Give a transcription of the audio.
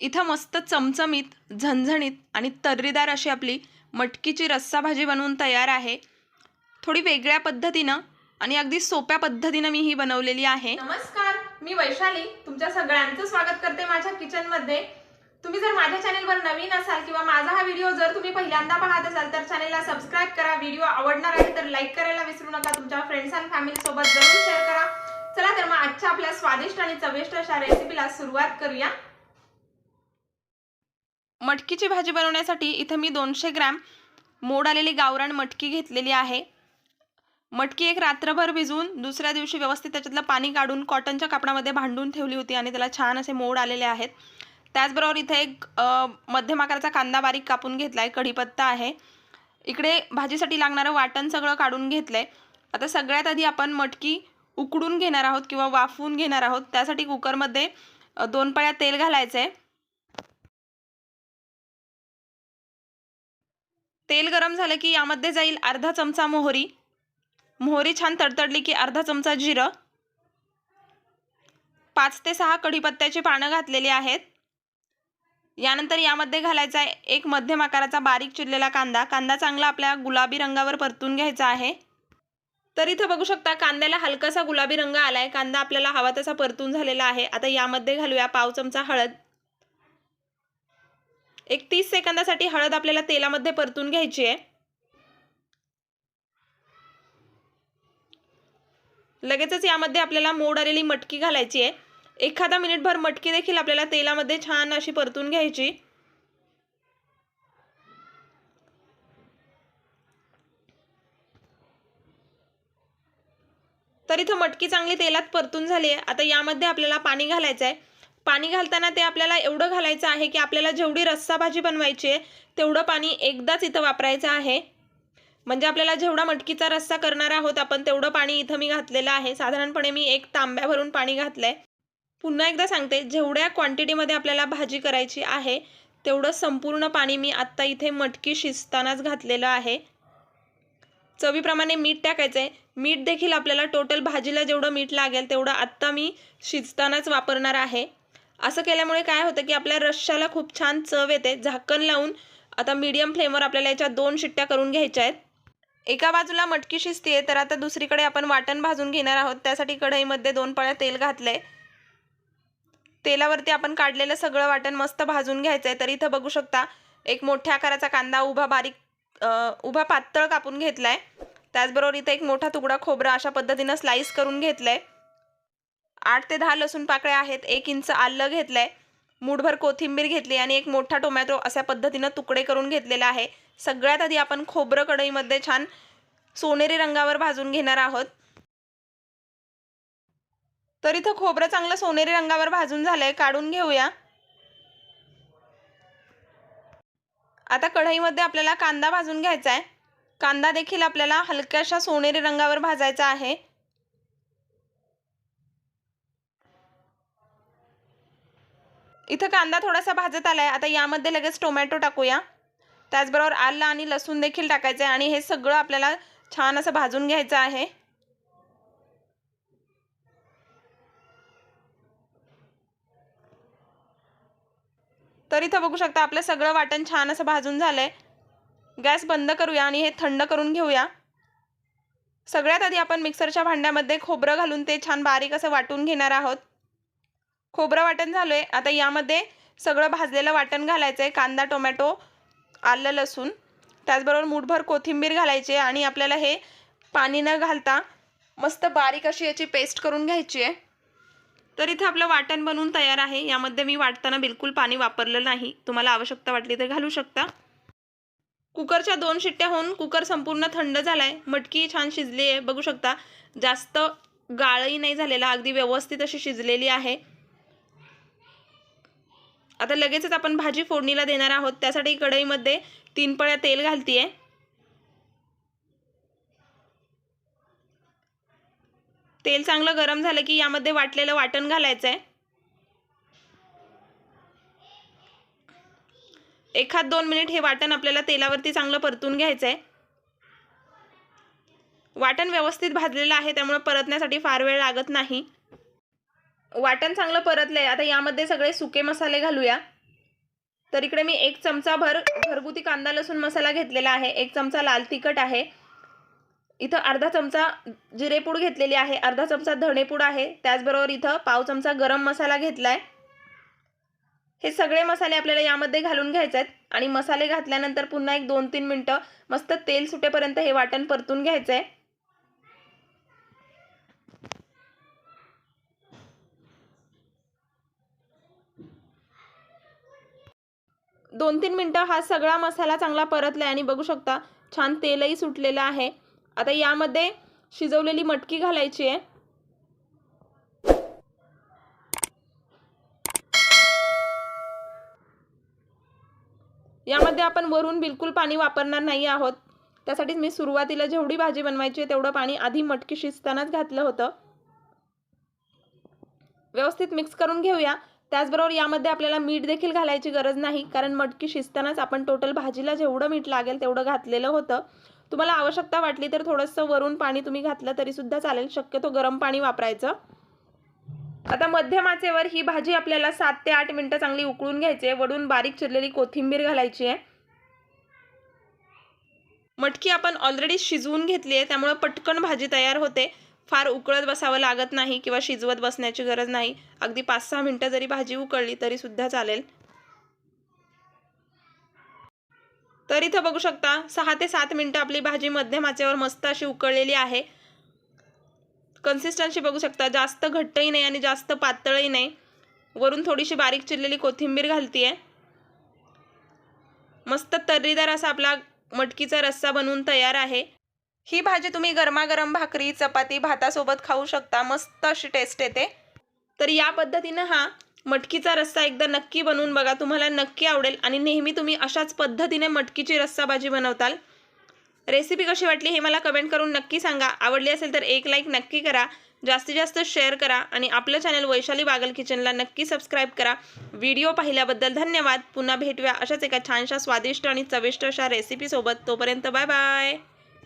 इथं मस्त चमचमीत झणझणीत आणि तर्रीदार अशी आपली मटकीची रस्सा भाजी बनवून तयार आहे. थोडी वेगळ्या पद्धतीनं आणि अगदी सोप्या पद्धतीनं मी ही बनवलेली आहे. नमस्कार मी वैशाली. तुमच्या सगळ्यांचं स्वागत करते माझ्या किचनमध्ये तुम्ही जर माझ्या चॅनेलवर नवीन असाल किंवा माझा हा व्हिडिओ जर तुम्ही पहिल्यांदा पाहत असाल तर चॅनेलला सबस्क्राईब करा. व्हिडिओ आवडणार आहे तर लाईक करायला विसरू नका. तुमच्या फ्रेंड्स आणि फॅमिली सोबत जरूर शेअर करा. चला तर मग आजच्या आपल्या स्वादिष्ट आणि चविष्ट अशा रेसिपीला सुरुवात करूया. मटकीची भाजी बनवण्यासाठी इथं मी दोनशे ग्रॅम मोड आलेली गावरान मटकी घेतलेली आहे. मटकी एक रात्रभर भिजवून दुसऱ्या दिवशी व्यवस्थित त्याच्यातलं पाणी काढून कॉटनच्या कापडामध्ये भांडून ठेवली होती आणि त्याला छान असे मोड आलेले आहेत. त्याचबरोबर इथे एक मध्यम आकाराचा कांदा बारीक कापून घेतला आहे कढीपत्ता आहे. इकडे भाजीसाठी लागणारं वाटण सगळं काढून घेतलं आहे आता सगळ्यात आधी आपण मटकी उकडून घेणार आहोत किंवा वाफवून घेणार आहोत. त्यासाठी कुकरमध्ये दोन पळ्या तेल घालायचं आहे तेल गरम झालं की यामध्ये जाईल अर्धा चमचा मोहरी. मोहरी छान तडतडली की अर्धा चमचा जिरं. पाच ते सहा कढीपत्त्याची पानं घातलेली आहेत. यानंतर यामध्ये घालायचा आहे एक मध्यम आकाराचा बारीक चिरलेला कांदा. कांदा चांगला आपल्या गुलाबी रंगावर परतून घ्यायचा आहे. तर इथं बघू शकता कांद्याला हलकासा गुलाबी रंग आला आहे कांदा आपल्याला हवा तसा परतून झालेला आहे. आता यामध्ये घालूया पाव चमचा हळद. एक तीस सेकंदासाठी हळद आपल्याला तेलामध्ये परतून घ्यायची आहे. लगेचच यामध्ये आपल्याला मोड आलेली मटकी घालायची आहे. एखादा मिनिटभर मटकी देखील आपल्याला तेलामध्ये छान अशी परतून घ्यायची. तर इथं मटकी चांगली तेलात परतून झाली आहे. आता यामध्ये आपल्याला पाणी घालायचं आहे. पाणी घालताना ते आपल्याला एवढं घालायचं आहे की आपल्याला जेवढी रस्सा भाजी बनवायची आहे तेवढं पाणी एकदाच इथं वापरायचं आहे. म्हणजे आपल्याला जेवढा मटकीचा रस्सा करणार आहोत आपण तेवढं पाणी इथं मी घातलेलं आहे. साधारणपणे मी एक तांब्या भरून पाणी घातलं आहे पुन्हा एकदा सांगते जेवढ्या क्वांटिटीमध्ये आपल्याला भाजी करायची आहे तेवढं संपूर्ण पाणी मी आत्ता इथे मटकी शिजतानाच घातलेलं आहे. चवीप्रमाणे मीठ टाकायचं आहे मीठ देखील आपल्याला टोटल भाजीला जेवढं मीठ लागेल तेवढं आत्ता मी शिजतानाच वापरणार आहे. असं केल्यामुळे काय होतं की आपल्या रश्श्याला खूप छान चव येते. झाकण लावून आता मीडियम फ्लेमवर आपल्याला याच्या दोन शिट्ट्या करून घ्यायच्या आहेत. एका बाजूला मटकी शिजते तर आता दुसरीकडे आपण वाटण भाजून घेणार आहोत. त्यासाठी कढईमध्ये दोन पळ्या तेल घातलंय. तेलावरती आपण काढलेलं सगळं वाटण मस्त भाजून घ्यायचं आहे तर इथं बघू शकता एक मोठ्या आकाराचा कांदा उभा बारीक उभा पातळ कापून घेतलाय. त्याचबरोबर इथं एक मोठा तुकडा खोबरा अशा पद्धतीनं स्लाईस करून घेतलंय. आठ ते दहा लसूण पाकळ्या आहेत एक इंच आलं घेतलंय मूठभर कोथिंबीर घेतली आणि एक मोठा टोमॅटो अशा पद्धतीनं तुकडे करून घेतलेला आहे. सगळ्यात आधी आपण खोबरं कढईमध्ये छान सोनेरी रंगावर भाजून घेणार आहोत. तर इथं खोबरं चांगलं सोनेरी रंगावर भाजून झालंय काढून घेऊया. आता कढईमध्ये आपल्याला कांदा भाजून घ्यायचा आहे कांदा देखील आपल्याला हलक्याशा सोनेरी रंगावर भाजायचा आहे. इथं कांदा थोडासा भाजत आलाय. आता यामध्ये लगेच टोमॅटो टाकूया. त्याचबरोबर आलं आणि लसूण देखील टाकायचं आहे आणि हे सगळं आपल्याला छान असं भाजून घ्यायचं आहे. तर इथं बघू शकता आपलं सगळं वाटण छान असं भाजून झालंय. गॅस बंद करूया आणि हे थंड करून घेऊया. सगळ्यात आधी आपण मिक्सरच्या भांड्यामध्ये खोबरं घालून ते छान बारीक असं वाटून घेणार आहोत. खोबरं वाटण झालं आहे आता यामध्ये सगळं भाजलेलं वाटण घालायचं आहे कांदा टोमॅटो आलं लसूण. त्याचबरोबर मूठभर कोथिंबीर घालायची आहे आणि आपल्याला हे पाणी न घालता मस्त बारीक अशी याची पेस्ट करून घ्यायची आहे. तर इथे आपलं वाटण बनवून तयार आहे. यामध्ये मी वाटताना बिलकुल पाणी वापरलं नाही. तुम्हाला आवश्यकता वाटली तर घालू शकता. कुकरच्या दोन शिट्ट्या होऊन कुकर संपूर्ण थंड झाला आहे मटकी छान शिजली आहे. बघू शकता जास्त गाळही नाही झालेला. अगदी व्यवस्थित अशी शिजलेली आहे. आता लगेचच आपण भाजी फोडणीला देणार आहोत. त्यासाठी कढईमध्ये तीन पळ्या तेल घालतीये. तेल चांगलं गरम झालं की यामध्ये वाटलेलं वाटण घालायचं आहे एखाद दोन मिनिट हे वाटण आपल्याला तेलावरती चांगलं परतून घ्यायचं आहे वाटण व्यवस्थित भाजलेलं आहे त्यामुळे परतण्यासाठी फार वेळ लागत नाही. वाटण चांगलं परतलंय. आता यामध्ये सगळे सुके मसाले घालूया. तर इकडे मी एक चमचा भर घरगुती कांदा लसूण मसाला घेतलेला आहे. एक चमचा लाल तिखट आहे. इथं अर्धा चमचा जिरेपूड घेतलेली आहे. अर्धा चमचा धणेपूड आहे. त्याचबरोबर इथं पाव चमचा गरम मसाला घेतलाय. हे सगळे मसाले आपल्याला यामध्ये घालून घ्यायचे आहेत. आणि मसाले घातल्यानंतर पुन्हा एक दोन तीन मिनटं मस्त तेल सुटेपर्यंत हे वाटण परतून घ्यायचं आहे दोन तीन मिनटं हा सगळा मसाला चांगला परतला आहे आणि बघू शकता छान तेलही सुटलेलं आहे. आता यामध्ये शिजवलेली मटकी घालायची आहे. यामध्ये आपण वरून बिलकुल पाणी वापरणार नाही आहोत. त्यासाठीच मी सुरुवातीला जेवढी भाजी बनवायची आहे तेवढं पाणी आधी मटकी शिजतानाच घातलं होतं. व्यवस्थित मिक्स करून घेऊया. त्याचबरोबर यामध्ये आपल्याला मीठ देखील घालायची गरज नाही कारण मटकी शिजतानाच आपण टोटल भाजीला जेवढं मीठ लागेल तेवढं घातलेलं होतं. तुम्हाला आवश्यकता वाटली तर थोडंसं वरून पाणी तुम्ही घातलं तरीसुद्धा चालेल शक्यतो गरम पाणी वापरायचं. आता मध्यम आचेवर ही भाजी आपल्याला सात ते आठ मिनटं चांगली उकळून घ्यायची आहे. वडून बारीक चिरलेली कोथिंबीर घालायची आहे. मटकी आपण ऑलरेडी शिजवून घेतली आहे त्यामुळं पटकन भाजी तयार होते. फार उकळत बसावं लागत नाही किंवा शिजवत बसण्याची गरज नाही. अगदी पाच सहा मिनटं जरी भाजी उकळली तरी सुद्धा चालेल. तर इथं बघू शकता सहा ते सात मिनटं आपली भाजी मध्यम आचेवर मस्त अशी उकळलेली आहे. कन्सिस्टन्सी बघू शकता जास्त घट्टही नाही आणि जास्त पातळही नाही. वरून थोडीशी बारीक चिरलेली कोथिंबीर घालतीये. मस्त तर्रीदार असा आपला मटकीचा रस्सा बनवून तयार आहे. ही भाजी तुम्ही गरमागरम भाकरी चपाती भातासोबत खाऊ शकता. मस्त अशी टेस्ट येते. तर या पद्धतीनं हा मटकीचा रस्सा एकदा नक्की बनवून बघा. तुम्हाला नक्की आवडेल आणि नेहमी तुम्ही अशाच पद्धतीने मटकीची रस्सा भाजी बनवताल. रेसिपी कशी वाटली हे मला कमेंट करून नक्की सांगा. आवडली असेल तर एक लाईक नक्की करा. जास्तीत जास्त शेअर करा आणि आपलं चॅनल वैशाली बागल किचनला नक्की सबस्क्राईब करा. व्हिडिओ पाहिल्याबद्दल धन्यवाद. पुन्हा भेटूया अशाच एका छानशा स्वादिष्ट आणि चविष्ट अशा रेसिपीसोबत तोपर्यंत बाय बाय